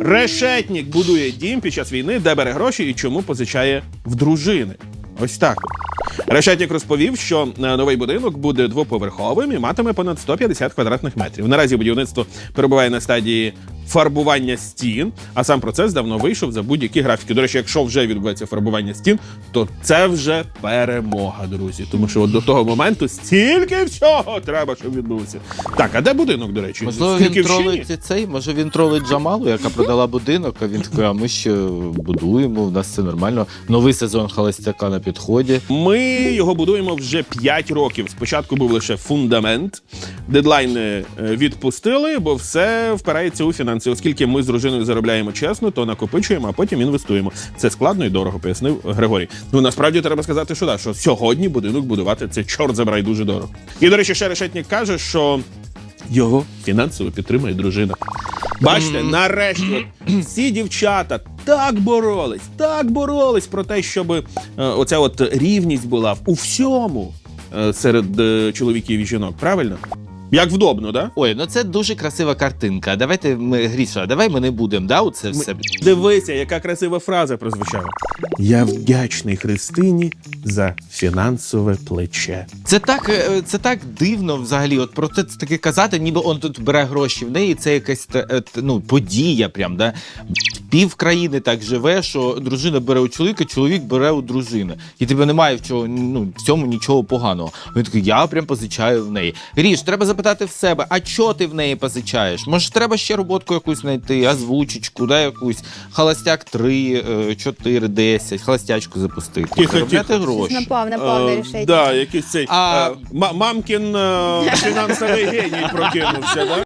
Решетнік будує дім під час війни, де бере гроші і чому позичає в дружини. Ось так. Решетнік розповів, що е, новий будинок буде двоповерховим і матиме понад 150 квадратних метрів. Наразі будівництво перебуває на стадії фарбування стін, а сам процес давно вийшов за будь-які графіки. До речі, якщо вже відбувається фарбування стін, то це вже перемога, друзі. Тому що от до того моменту стільки всього треба, щоб відбулося. Так, а де будинок, до речі? Можливо, він тролить цей, може він тролить Джамалу, яка продала будинок, а він такий, а ми ще будуємо, у нас все нормально. Новий сезон холостяка на підході. Ми його будуємо вже 5 років. Спочатку був лише фундамент. Дедлайни е, відпустили, бо все впирається у фінанси. Оскільки ми з дружиною заробляємо чесно, то накопичуємо, а потім інвестуємо. Це складно і дорого, пояснив Григорій. Ну насправді треба сказати, що да, що сьогодні будинок будувати це чорт забирай дуже дорого. І до речі, ще решетник каже, що його фінансово підтримує дружина. Бачите, нарешті всі дівчата так боролись, так боролись про те, щоб е, оця от рівність була у всьому е, серед е, чоловіків і жінок. Правильно? Як вдобно, да? Ой, ну це дуже красива картинка. Давайте ми, Гріша, давай ми не будемо, да, у це Ми- все. Дивися, яка красива фраза прозвучала. Я вдячний Христині за фінансове плече. Це так, це так дивно взагалі. От про це таке казати, ніби он тут бере гроші в неї. Це якась ну, подія. Прям да пів країни так живе, що дружина бере у чоловіка, чоловік бере у дружини. І тебе немає в чого, ну в цьому нічого поганого. Він такий, я прям позичаю в неї. Гріш, треба запитати в себе, а чого ти в неї позичаєш? Може, треба ще роботку якусь знайти, озвучечку, да, якусь холостяк 3, 4, 10, холостячку запустити. Тихо, тихо. гроші. Напав, напав на Е, рішення. да, якийсь цей А- е, мамкін е, фінансовий геній прокинувся, да?